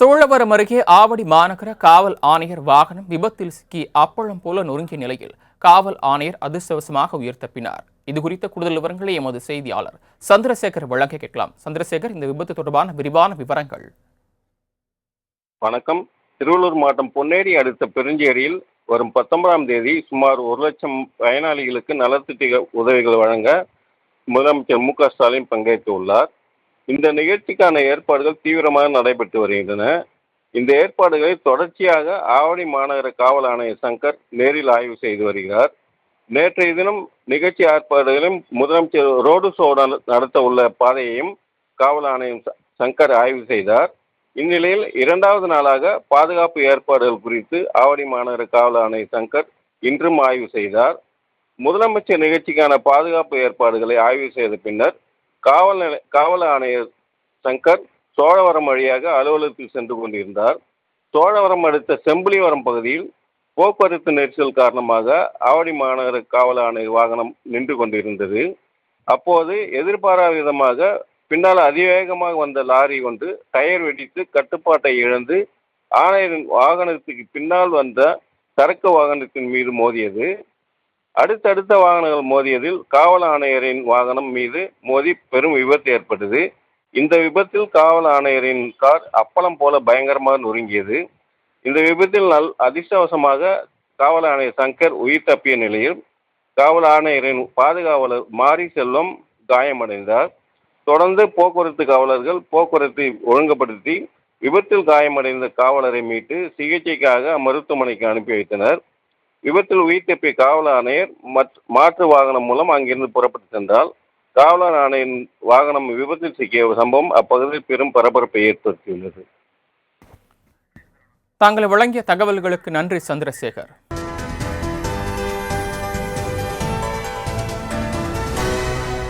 சோழவரம் அருகே ஆவடி மாநகர காவல் ஆணையர் வாகனம் விபத்தில் சிக்கி அப்பளம் போல நொறுங்கிய நிலையில் காவல் ஆணையர் அதிர்ஷ்டவசமாக உயிர் தப்பினார். இது குறித்த கூடுதல் விவரங்களை எமது செய்தியாளர் சந்திரசேகர் வழங்க கேட்கலாம். சந்திரசேகர் இந்த விபத்து தொடர்பான விரிவான விவரங்கள். வணக்கம். திருவள்ளூர் மாவட்டம் பொன்னேரி அடுத்த பெருஞ்சேரியில் வரும் பத்தொன்பதாம் தேதி சுமார் ஒரு லட்சம் பயனாளிகளுக்கு நலத்திட்ட உதவிகள் வழங்க முதலமைச்சர் மு க ஸ்டாலின் பங்கேற்று உள்ளார். இந்த நிகழ்ச்சிக்கான ஏற்பாடுகள் தீவிரமாக நடைபெற்று வருகின்றன. இந்த ஏற்பாடுகளை தொடர்ச்சியாக ஆவடி மாநகர காவல் ஆணையர் சங்கர் நேரில் ஆய்வு செய்து வருகிறார். நேற்றைய தினம் நிகழ்ச்சி ஏற்பாடுகளையும் முதலமைச்சர் ரோடு ஷோ நடத்த உள்ள பாதையையும் காவல் ஆணையம் ச- சங்கர் ஆய்வு செய்தார். இந்நிலையில் இரண்டாவது நாளாக பாதுகாப்பு ஏற்பாடுகள் குறித்து ஆவடி மாநகர காவல் ஆணையர் சங்கர் இன்றும் ஆய்வு செய்தார். முதலமைச்சர் நிகழ்ச்சிக்கான பாதுகாப்பு ஏற்பாடுகளை ஆய்வு செய்த பின்னர் காவல் நிலை- காவல் ஆணையர் சங்கர் சோழவரம் வழியாக அலுவலகத்தில் சென்று கொண்டிருந்தார். சோழவரம் அடுத்த செம்பிலிவரம் பகுதியில் போக்குவரத்து நெரிசல் காரணமாக ஆவடி மாநகர காவல் ஆணையர் வாகனம் நின்று கொண்டிருந்தது. அப்போது எதிர்பாராத விதமாக பின்னால் அதிவேகமாக வந்த லாரி ஒன்று டயர் வெடித்து கட்டுப்பாட்டை இழந்து ஆணையரின் வாகனத்துக்கு பின்னால் வந்த சரக்கு வாகனத்தின் மீது மோதியது. அடுத்தடுத்த வாகனங்கள் மோதியதில் காவல் ஆணையரின் வாகனம் மீது மோதி பெரும் விபத்து ஏற்பட்டது. இந்த விபத்தில் காவல் ஆணையரின் கார் அப்பளம் போல பயங்கரமாக நொறுங்கியது. இந்த விபத்தில் நல் அதிர்ஷ்டவசமாக காவல் ஆணையர் சங்கர் உயிர் தப்பிய நிலையில் காவல் ஆணையரின் பாதுகாவலர் மாரி செல்வம் காயமடைந்தார். தொடர்ந்து போக்குவரத்து காவலர்கள் போக்குவரத்தை ஒழுங்குபடுத்தி விபத்தில் காயமடைந்த காவலரை மீட்டு சிகிச்சைக்காக மருத்துவமனைக்கு அனுப்பி வைத்தனர். விபத்தில் உயிர் தப்பிய காவல் ஆணையர் மாற்று வாகனம் மூலம் அங்கிருந்து புறப்பட்டு சென்றால் காவலர் ஆணையின் வாகனம் விபத்தில் சிக்கிய சம்பவம் அப்பகுதியில் பெரும் பரபரப்பை ஏற்படுத்தியுள்ளது. தாங்கள் வழங்கிய தகவல்களுக்கு நன்றி சந்திரசேகர்.